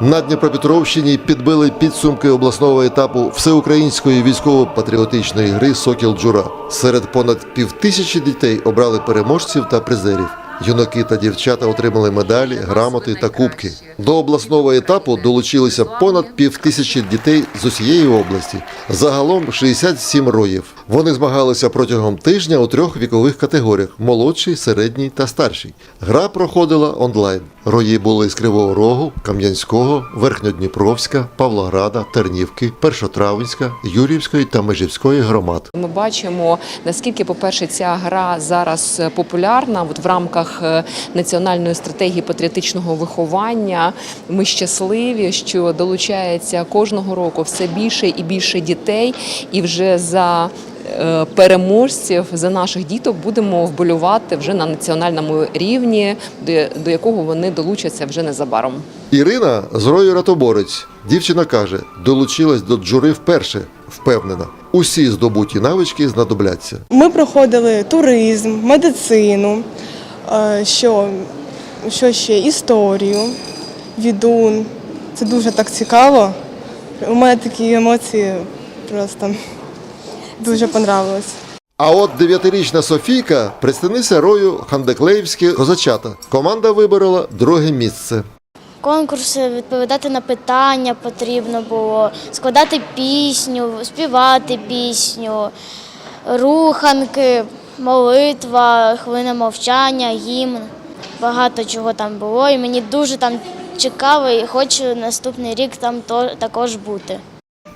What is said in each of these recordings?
На Дніпропетровщині підбили підсумки обласного етапу всеукраїнської військово-патріотичної гри Сокіл Джура. Серед понад півтисячі дітей обрали переможців та призерів. Юнаки та дівчата отримали медалі, грамоти та кубки. До обласного етапу долучилися понад півтисячі дітей з усієї області. Загалом 67 роїв. Вони змагалися протягом тижня у трьох вікових категоріях: молодший, середній та старший. Гра проходила онлайн. Рої були з Кривого Рогу, Кам'янського, Верхньодніпровська, Павлограда, Тернівки, Першотравенська, Юрівської та Межівської громад. Ми бачимо наскільки, по-перше, ця гра зараз популярна. От в рамках е, національної стратегії патріотичного виховання ми щасливі, що долучається кожного року все більше і більше дітей, і вже за переможців за наших діток будемо вболювати вже на національному рівні, до- до якого вони долучаться вже незабаром. Ірина з рою ратоборець. Дівчина каже, долучилась до джури вперше, впевнена. Усі здобуті навички знадобляться. Ми проходили туризм, медицину, е, що, що ще історію, відун. Це дуже так цікаво. У мене такі емоції просто дуже понравилось. А от дев'ятирічна Софійка представниця рою Хандеклеївське козачата. Команда виборола друге місце. Конкурси відповідати на питання потрібно було, складати пісню, співати пісню, руханки, молитва, хвилина мовчання, гімн. Багато чого там було, і мені дуже там цікаво, і хочу наступний рік там також бути.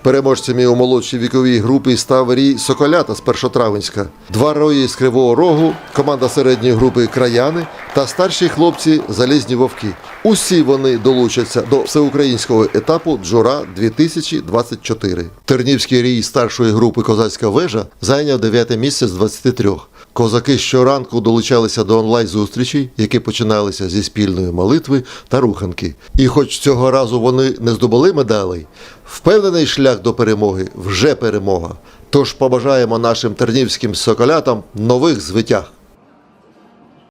Переможцями у молодшій віковій групі став рій Соколята з Першотравенська, два рої з Кривого Рогу, команда середньої групи Краяни та старші хлопці Залізні Вовки. Усі вони долучаться до всеукраїнського етапу Джура 2024. Тернівський рій старшої групи Козацька вежа зайняв дев'яте місце з 23. Козаки щоранку долучалися до онлайн-зустрічей, які починалися зі спільної молитви та руханки. І хоч цього разу вони не здобули медалей, впевнений шлях до перемоги вже перемога. Тож побажаємо нашим тернівським соколятам нових звитяг.